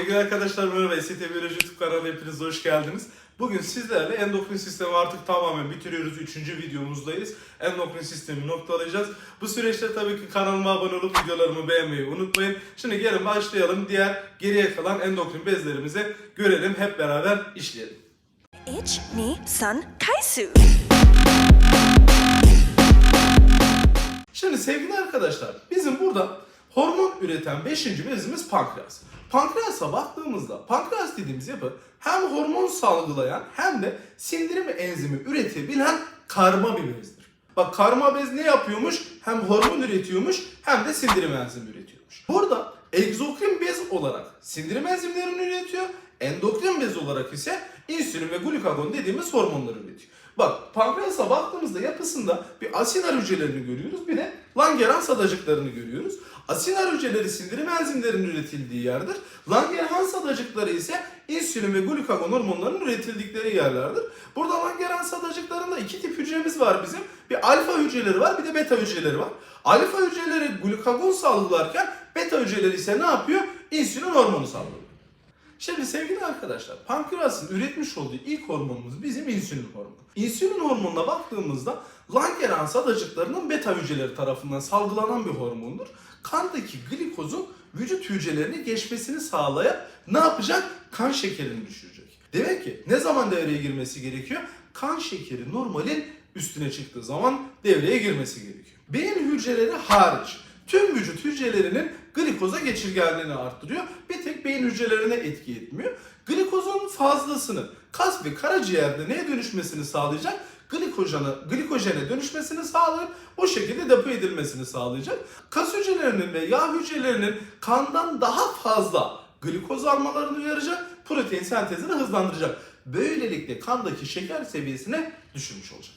Sevgili arkadaşlar merhaba. ST Biyoloji YouTube kanalına hepiniz hoş geldiniz. Bugün sizlerle endokrin sistemi artık tamamen bitiriyoruz. Üçüncü videomuzdayız. Endokrin sistemi noktalayacağız. Bu süreçte tabii ki kanalıma abone olup videolarımı beğenmeyi unutmayın. Şimdi gelin başlayalım. Diğer geriye kalan endokrin bezlerimizi görelim. Hep beraber işleyelim. Ich, ni, san, kaisu. Şimdi sevgili arkadaşlar bizim burada hormon üreten 5. bezimiz pankreas. Pankreasa baktığımızda pankreas dediğimiz yapı hem hormon salgılayan hem de sindirim enzimi üretebilen karma bir bezdir. Bak karma bez ne yapıyormuş? Hem hormon üretiyormuş hem de sindirim enzimi üretiyormuş. Burada egzokrin bez olarak sindirim enzimlerini üretiyor. Endokrin bez olarak ise insülin ve glukagon dediğimiz hormonları üretiyor. Bak pankreasa baktığımızda yapısında bir asinar hücrelerini görüyoruz bir de Langerhans adacıklarını görüyoruz. Asinar hücreleri sindirim enzimlerinin üretildiği yerdir. Langerhans adacıkları ise insülin ve glukagon hormonlarının üretildikleri yerlerdir. Burada Langerhans adacıklarında iki tip hücremiz var bizim. Bir alfa hücreleri var bir de beta hücreleri var. Alfa hücreleri glukagon salgılarken beta hücreleri ise ne yapıyor? İnsülin hormonu salgılıyor. Şimdi sevgili arkadaşlar, pankreasın üretmiş olduğu ilk hormonumuz bizim insülin hormonu. İnsülin hormonuna baktığımızda Langerhans adacıklarının beta hücreleri tarafından salgılanan bir hormondur. Kandaki glikozun vücut hücrelerine geçmesini sağlayıp ne yapacak? Kan şekerini düşürecek. Demek ki ne zaman devreye girmesi gerekiyor? Kan şekeri normalin üstüne çıktığı zaman devreye girmesi gerekiyor. Beyin hücreleri hariç tüm vücut hücrelerinin glikoza geçirgenliğini arttırıyor. Bir tek beyin hücrelerine etki etmiyor. Glikozun fazlasını kas ve karaciğerde neye dönüşmesini sağlayacak? Glikojene, glikojene dönüşmesini sağlayıp o şekilde depo edilmesini sağlayacak. Kas hücrelerinin ve yağ hücrelerinin kandan daha fazla glikoz almalarını uyaracak, protein sentezini hızlandıracak. Böylelikle kandaki şeker seviyesine düşürmüş olacak.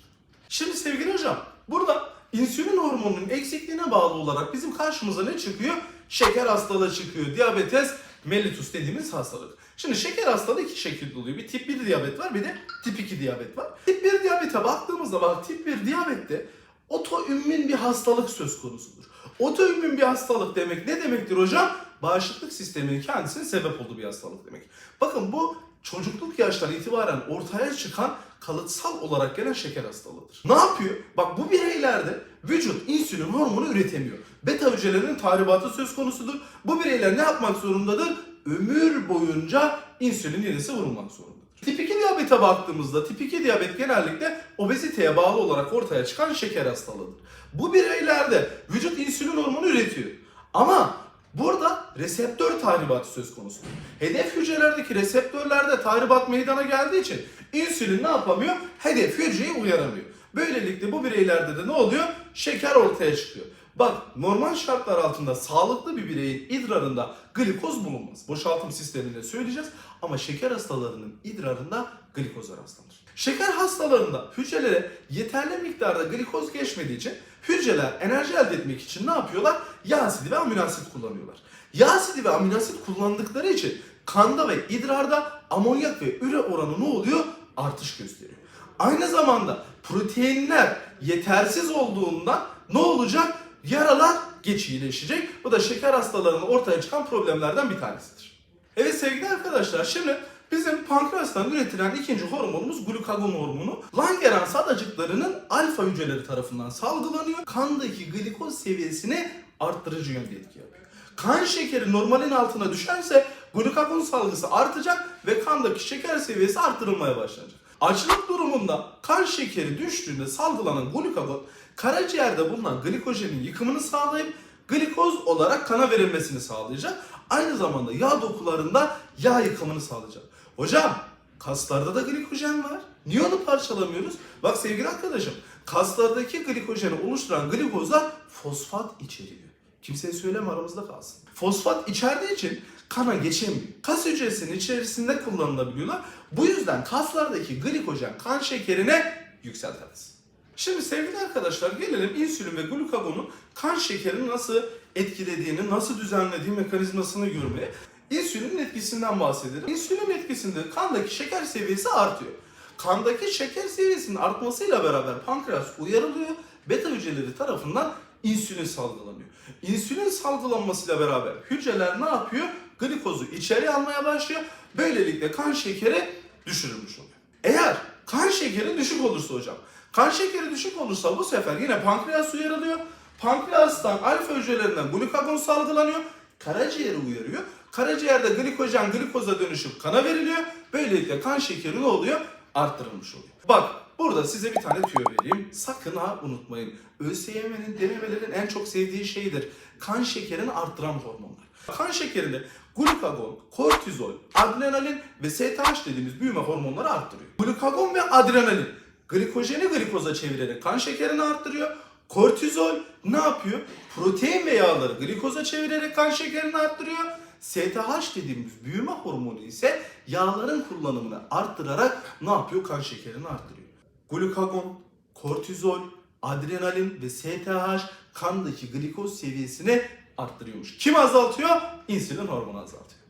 Şimdi sevgili hocam burada insülin hormonunun eksikliğine bağlı olarak bizim karşımıza ne çıkıyor? Şeker hastalığı çıkıyor. Diyabetes mellitus dediğimiz hastalık. Şimdi şeker hastalığı iki şekilde oluyor. Bir tip 1 diyabet var bir de tip 2 diyabet var. Tip 1 diyabete baktığımızda bak tip 1 diyabette otoimmün bir hastalık söz konusudur. Otoimmün bir hastalık demek ne demektir hocam? Bağışıklık sisteminin kendisine sebep olduğu bir hastalık demek. Bakın bu çocukluk yaştan itibaren ortaya çıkan kalıtsal olarak gelen şeker hastalığıdır. Ne yapıyor? Bak bu bireylerde vücut insülin hormonu üretemiyor. Beta hücrelerinin tahribatı söz konusudur. Bu bireyler ne yapmak zorundadır? Ömür boyunca insülin iğnesi vurulmak zorundadır. Tip 2 diyabete baktığımızda tip 2 diyabet genellikle obeziteye bağlı olarak ortaya çıkan şeker hastalığıdır. Bu bireylerde vücut insülin hormonu üretiyor. Ama burada reseptör tahribatı söz konusu. Hedef hücrelerdeki reseptörlerde tahribat meydana geldiği için insülin ne yapamıyor? Hedef hücreyi uyaramıyor. Böylelikle bu bireylerde de ne oluyor? Şeker ortaya çıkıyor. Bak normal şartlar altında sağlıklı bir bireyin idrarında glikoz bulunmaz. Boşaltım sisteminde söyleyeceğiz ama şeker hastalarının idrarında glikoz rastlanır. Şeker hastalarında hücrelere yeterli miktarda glikoz geçmediği için hücreler enerji elde etmek için ne yapıyorlar? Yağ asidi ve amino asit kullanıyorlar. Yağ asidi ve amino asit kullandıkları için kanda ve idrarda amonyak ve üre oranı ne oluyor? Artış gösteriyor. Aynı zamanda proteinler yetersiz olduğundan ne olacak? Yaralar geç iyileşecek. Bu da şeker hastalarının ortaya çıkan problemlerden bir tanesidir. Evet sevgili arkadaşlar şimdi bizim pankreastan üretilen ikinci hormonumuz glukagon hormonu. Langerhans adacıklarının alfa hücreleri tarafından salgılanıyor. Kandaki glikoz seviyesini arttırıcı yönde etki yapıyor. Kan şekeri normalin altına düşerse glukagon salgısı artacak ve kandaki şeker seviyesi arttırılmaya başlanacak. Açlık durumunda kan şekeri düştüğünde salgılanan glukagon karaciğerde bulunan glikojenin yıkımını sağlayıp glikoz olarak kana verilmesini sağlayacak. Aynı zamanda yağ dokularında yağ yıkımını sağlayacak. Hocam kaslarda da glikojen var. Niye onu parçalamıyoruz? Bak sevgili arkadaşım kaslardaki glikojeni oluşturan glikozlar fosfat içeriyor. Kimseye söyleme aramızda kalsın. Fosfat içerdiği için kana geçemiyor. Kas hücresinin içerisinde kullanılabiliyorlar. Bu yüzden kaslardaki glikojen kan şekerine yükseltemez. Şimdi sevgili arkadaşlar gelelim insülin ve glukagonun kan şekerini nasıl etkilediğini, nasıl düzenlediği mekanizmasını görmeye. İnsülinin etkisinden bahsedelim. İnsülin etkisinde kandaki şeker seviyesi artıyor. Kandaki şeker seviyesinin artmasıyla beraber pankreas uyarılıyor. Beta hücreleri tarafından insülin salgılanıyor. İnsülin salgılanmasıyla beraber hücreler ne yapıyor? Glikozu içeri almaya başlıyor. Böylelikle kan şekeri düşürülmüş oluyor. Eğer kan şekeri düşük olursa hocam, kan şekeri düşük olursa bu sefer yine pankreas uyarılıyor. Pankreastan alfa hücrelerinden glukagon salgılanıyor. Karaciğeri uyarıyor. Karaciğerde glikojen glikoza dönüşüp kana veriliyor. Böylelikle kan şekeri ne oluyor? Arttırılmış oluyor. Bak burada size bir tane tüyo vereyim. Sakın ha unutmayın. ÖSYM'nin denemelerin en çok sevdiği şeydir. Kan şekerini arttıran hormonlar. Kan şekerinde glukagon, kortizol, adrenalin ve STH dediğimiz büyüme hormonları arttırıyor. Glukagon ve adrenalin glikojeni glikoza çevirerek kan şekerini arttırıyor. Kortizol ne yapıyor? Protein ve yağları glikoza çevirerek kan şekerini arttırıyor. STH dediğimiz büyüme hormonu ise yağların kullanımını arttırarak ne yapıyor? Kan şekerini arttırıyor. Glukagon, kortizol, adrenalin ve STH kandaki glikoz seviyesini arttırıyormuş. Kim azaltıyor? İnsülin hormonu azaltıyor.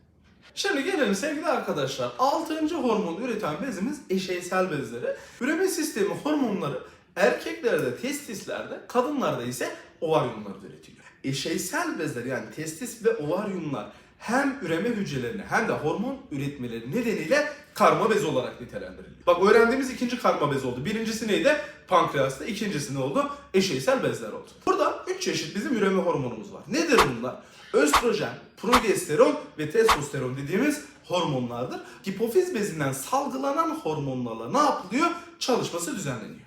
Şimdi gelelim sevgili arkadaşlar. Altıncı hormon üreten bezimiz eşeysel bezleri. Üreme sistemi hormonları erkeklerde testislerde, kadınlarda ise ovaryumlarda üretiyor. Eşeysel bezler yani testis ve ovaryumlar hem üreme hücrelerini hem de hormon üretmeleri nedeniyle karma bez olarak nitelendiriliyor. Bak öğrendiğimiz ikinci karma bez oldu. Birincisi neydi? Pankreasta. İkincisi ne oldu? Eşeysel bezler oldu. Burada üç çeşit bizim üreme hormonumuz var. Nedir bunlar? Östrojen, progesteron ve testosteron dediğimiz hormonlardır. Hipofiz bezinden salgılanan hormonlarla ne yapılıyor? Çalışması düzenleniyor.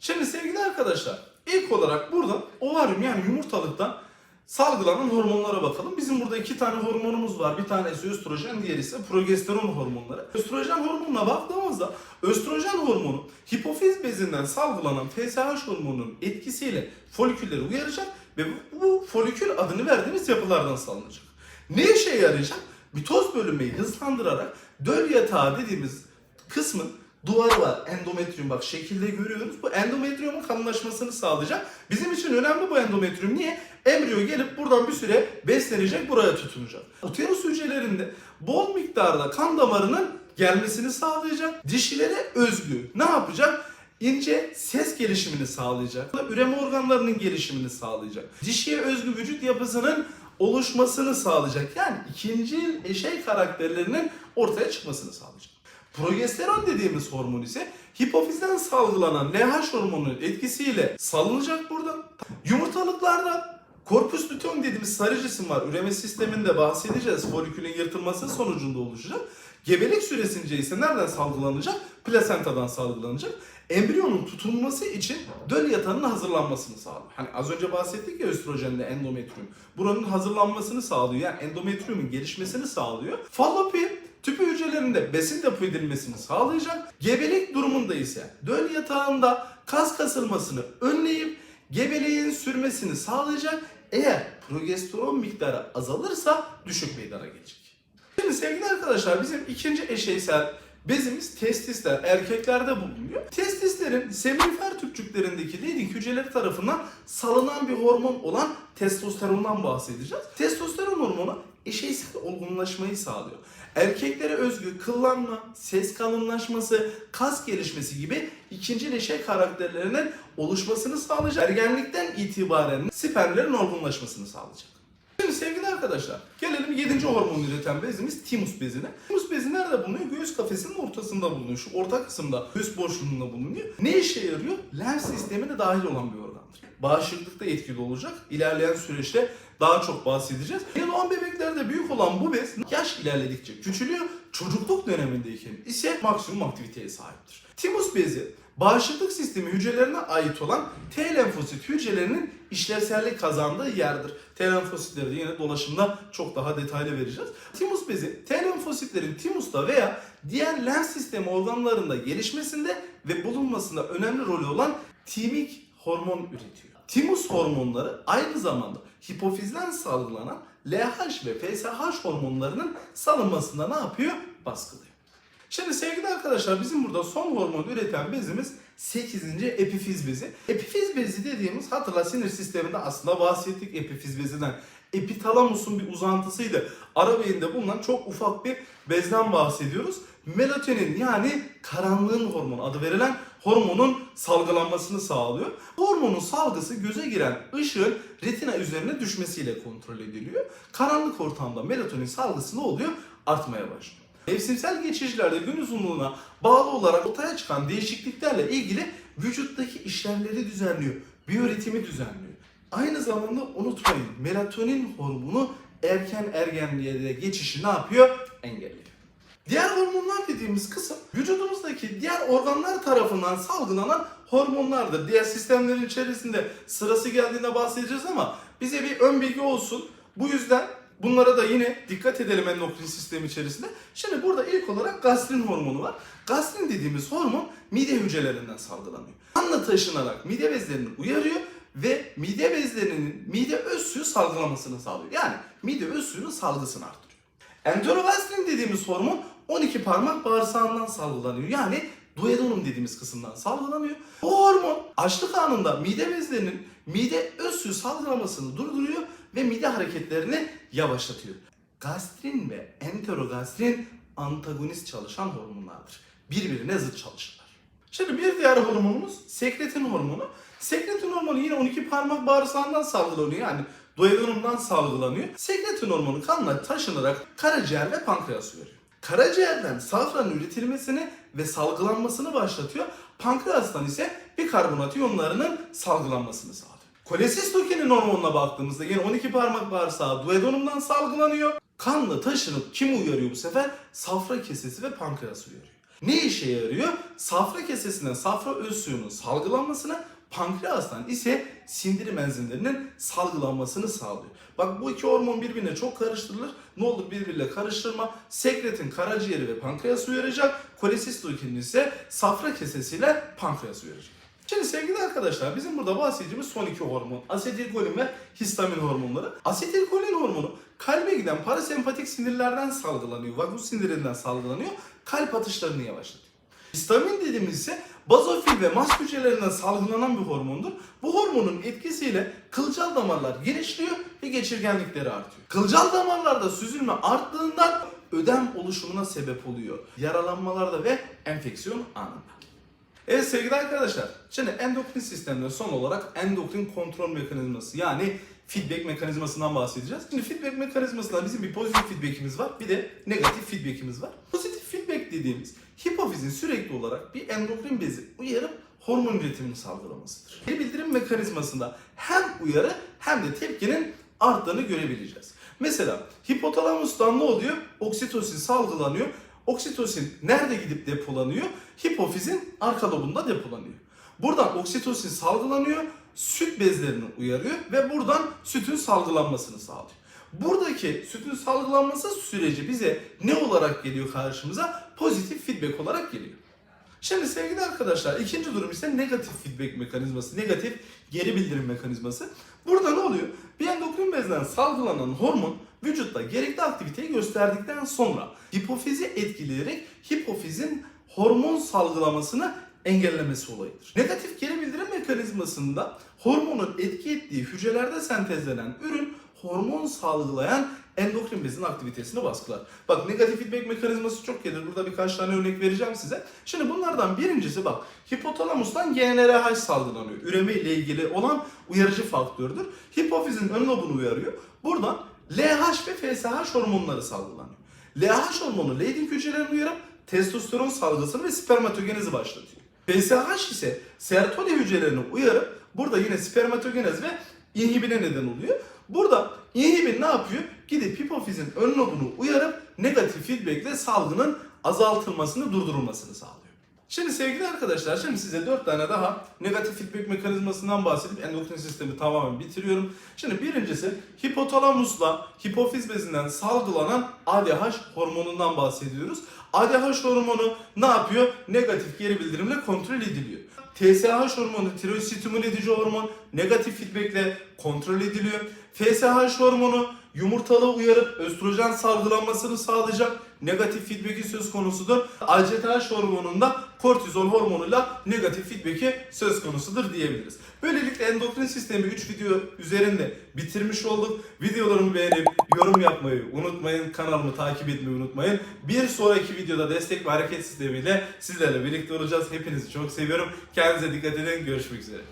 Şimdi sevgili arkadaşlar ilk olarak burada ovaryum yani yumurtalıktan salgılanan hormonlara bakalım. Bizim burada iki tane hormonumuz var. Bir tanesi östrojen, diğeri ise progesteron hormonları. Östrojen hormonuna baktığımızda östrojen hormonu hipofiz bezinden salgılanan FSH hormonunun etkisiyle folikülleri uyaracak ve bu, folikül adını verdiğimiz yapılardan salınacak. Ne işe yarayacak? Mitoz bölünmeyi hızlandırarak döl yatağı dediğimiz kısmın duvarı var. Endometrium bak şekilde görüyoruz. Bu endometriumun kalınlaşmasını sağlayacak. Bizim için önemli bu endometrium. Niye? Embriyo gelip buradan bir süre beslenecek, buraya tutunacak. Uterus hücrelerinde bol miktarda kan damarının gelmesini sağlayacak. Dişilere özgü ne yapacak? İnce ses gelişimini sağlayacak. Üreme organlarının gelişimini sağlayacak. Dişiye özgü vücut yapısının oluşmasını sağlayacak. Yani ikinci eşey karakterlerinin ortaya çıkmasını sağlayacak. Progesteron dediğimiz hormon ise hipofizden salgılanan LH hormonunun etkisiyle salınacak buradan. Yumurtalıklarda korpus luteum dediğimiz sarı cisim var. Üreme sisteminde bahsedeceğiz. Folikülün yırtılması sonucunda oluşacak. Gebelik süresince ise nereden salgılanacak? Plasentadan salgılanacak. Embriyonun tutulması için döl yatağının hazırlanmasını sağlıyor. Hani az önce bahsettik ya östrojenle endometrium. Buranın hazırlanmasını sağlıyor. Yani endometriumun gelişmesini sağlıyor. Fallopi tüpü hücrelerinde besin depo edilmesini sağlayacak. Gebelik durumunda ise döl yatağında kas kasılmasını önleyip gebeliğin sürmesini sağlayacak. Eğer progesteron miktarı azalırsa düşük meydana gelecek. Şimdi sevgili arkadaşlar bizim ikinci eşeysel bezimiz testisler. Erkeklerde bulunuyor. Testislerin seminifer tüpçüklerindeki leading hücreleri tarafından salınan bir hormon olan testosterondan bahsedeceğiz. Testosteron hormonu eşeysel olgunlaşmayı sağlıyor. Erkeklere özgü kıllanma, ses kalınlaşması, kas gelişmesi gibi ikinci leşe karakterlerinin oluşmasını sağlayacak. Ergenlikten itibaren spermlerin olgunlaşmasını sağlayacak. Şimdi sevgili arkadaşlar gelelim 7. hormon üreten bezimiz timus bezine. Timus bezi nerede bulunuyor? Göğüs kafesinin ortasında bulunuyor. Şu orta kısımda göğüs boşluğunda bulunuyor. Ne işe yarıyor? Lenf sistemine dahil olan bir organdır. Bağışıklıkta etkili olacak. İlerleyen süreçte daha çok bahsedeceğiz. Yeni doğan bebeklerde büyük olan bu bez yaş ilerledikçe küçülüyor. Çocukluk dönemindeyken ise maksimum aktiviteye sahiptir. Timus bezi bağışıklık sistemi hücrelerine ait olan T lenfosit hücrelerinin işlevsellik kazandığı yerdir. T lenfositleri de yine dolaşımda çok daha detaylı vereceğiz. Timus bezi T lenfositlerin timusta veya diğer lenf sistemi organlarında gelişmesinde ve bulunmasında önemli rolü olan timik hormon üretiyor. Timus hormonları aynı zamanda hipofizden salgılanan LH ve FSH hormonlarının salınmasında ne yapıyor? Baskılıyor. Şimdi sevgili arkadaşlar bizim burada son hormon üreten bezimiz 8. epifiz bezi. Epifiz bezi dediğimiz hatırla sinir sisteminde aslında bahsettik epifiz bezinden. Epitalamusun bir uzantısıydı. Ara beyinde bulunan çok ufak bir bezden bahsediyoruz. melatonin yani karanlığın hormonu adı verilen hormonun salgılanmasını sağlıyor. Hormonun salgısı göze giren ışığın retina üzerine düşmesiyle kontrol ediliyor. Karanlık ortamda melatonin salgısı ne oluyor? Artmaya başlıyor. Mevsimsel geçişlerde gün uzunluğuna bağlı olarak ortaya çıkan değişikliklerle ilgili vücuttaki işlemleri düzenliyor. Biyoritmi düzenliyor. Aynı zamanda unutmayın melatonin hormonu erken ergenliğe de geçişi ne yapıyor? Engelliyor. Diğer hormonlar dediğimiz kısım vücudumuzdaki diğer organlar tarafından salgılanan hormonlardır. Diğer sistemlerin içerisinde sırası geldiğinde bahsedeceğiz ama bize bir ön bilgi olsun. Bu yüzden bunlara da yine dikkat edelim endokrin sistemi içerisinde. Şimdi burada ilk olarak gastrin hormonu var. Gastrin dediğimiz hormon mide hücrelerinden salgılanıyor. Kanla taşınarak mide bezlerini uyarıyor ve mide bezlerinin mide öz suyu salgılamasını sağlıyor. Yani mide öz suyunun salgısını artırıyor. Enterogastrin dediğimiz hormon 12 parmak bağırsağından salgılanıyor. Yani duodenum dediğimiz kısımdan salgılanıyor. Bu hormon açlık anında mide bezlerinin mide öz suyu salgılamasını durduruyor ve mide hareketlerini yavaşlatıyor. Gastrin ve enterogastrin antagonist çalışan hormonlardır. Birbirine zıt çalışırlar. Şimdi bir diğer hormonumuz sekretin hormonu. Sekretin hormonu yine 12 parmak bağırsağından salgılanıyor. Yani duodenumdan salgılanıyor. Sekretin hormonu kanla taşınarak karaciğer ve pankreas veriyor. Karaciğerden safranın üretilmesini ve salgılanmasını başlatıyor. Pankreastan ise bikarbonat iyonlarının salgılanmasını sağlıyor. Kolesistokinin hormonuna baktığımızda yine 12 parmak bağırsağı duodenumdan salgılanıyor. Kanla taşınıp kimi uyarıyor bu sefer? Safra kesesi ve pankreas uyarıyor. Ne işe yarıyor? Safra kesesinden safra öz suyunun salgılanmasına, pankreastan ise sindirim enzimlerinin salgılanmasını sağlıyor. Bak bu iki hormon birbirine çok karıştırılır. Ne olur birbiriyle karıştırma. Sekretin karaciğeri ve pankreas uyaracak. Kolesistokinin ise safra kesesiyle pankreas uyaracak. Şimdi sevgili arkadaşlar bizim burada bahsedeceğimiz son iki hormon. Asetilkolin ve histamin hormonları. Asetilkolin hormonu kalbe giden parasempatik sinirlerden salgılanıyor. Vagus sinirinden salgılanıyor. Kalp atışlarını yavaşlatıyor. Histamin dediğimiz ise bazofil ve mast hücrelerinden salgılanan bir hormondur. Bu hormonun etkisiyle kılcal damarlar genişliyor ve geçirgenlikleri artıyor. Kılcal damarlarda süzülme arttığından ödem oluşumuna sebep oluyor. Yaralanmalarda ve enfeksiyon anında. Evet sevgili arkadaşlar, şimdi endokrin sistemde son olarak endokrin kontrol mekanizması yani feedback mekanizmasından bahsedeceğiz. Şimdi feedback mekanizmasında bizim bir pozitif feedbackimiz var, bir de negatif feedbackimiz var. Pozitif feedback dediğimiz hipofizin sürekli olarak bir endokrin bezi uyarıp hormon üretimini sağlamasıdır. Geri bildirim mekanizmasında hem uyarı hem de tepkinin arttığını görebileceğiz. Mesela hipotalamustan ne oluyor? Oksitosin salgılanıyor. Oksitosin nerede gidip depolanıyor? Hipofizin arka lobunda depolanıyor. Buradan oksitosin salgılanıyor, süt bezlerini uyarıyor ve buradan sütün salgılanmasını sağlıyor. Buradaki sütün salgılanması süreci bize ne olarak geliyor karşımıza? Pozitif feedback olarak geliyor. Şimdi sevgili arkadaşlar ikinci durum ise negatif feedback mekanizması, negatif geri bildirim mekanizması. Burada ne oluyor? Endokrin bezden salgılanan hormon vücutta gerekli aktiviteyi gösterdikten sonra hipofizi etkileyerek hipofizin hormon salgılamasını engellemesi olayıdır. Negatif geri bildirim mekanizmasında hormonun etki ettiği hücrelerde sentezlenen ürün hormon salgılayan endokrin bezin aktivitesini baskılar. Bak negatif feedback mekanizması çok gelir. Burada birkaç tane örnek vereceğim size. Şimdi bunlardan birincisi bak hipotalamustan GnRH salgılanıyor. Üreme ile ilgili olan uyarıcı faktördür. Hipofizin ön lobunu uyarıyor. Buradan LH ve FSH hormonları salgılanıyor. LH hormonu Leydig hücrelerini uyarıp testosteron salgısını ve spermatogenezi başlatıyor. FSH ise sertoli hücrelerini uyarıp burada yine spermatogenez ve inhibine neden oluyor. Burada inhibin ne yapıyor? Gidip hipofizin ön lobunu uyarıp negatif feedbackle salgının azaltılmasını, durdurulmasını sağlıyor. Şimdi sevgili arkadaşlar, şimdi size 4 tane daha negatif feedback mekanizmasından bahsedip endokrin sistemi tamamen bitiriyorum. Şimdi birincisi hipotalamusla hipofiz bezinden salgılanan ADH hormonundan bahsediyoruz. ADH hormonu ne yapıyor? Negatif geri bildirimle kontrol ediliyor. TSH hormonu tiroid stimüle edici hormon negatif feedbackle kontrol ediliyor. FSH hormonu yumurtalığı uyarıp östrojen salgılanmasını sağlayacak negatif feedback'i söz konusudur. ACTH hormonunda kortizol hormonuyla negatif feedback'i söz konusudur diyebiliriz. Böylelikle endokrin sistemi 3 video üzerinde bitirmiş olduk. Videolarımı beğenip yorum yapmayı unutmayın. Kanalımı takip etmeyi unutmayın. Bir sonraki videoda destek ve hareket sistemiyle sizlerle birlikte olacağız. Hepinizi çok seviyorum. Kendinize dikkat edin. Görüşmek üzere.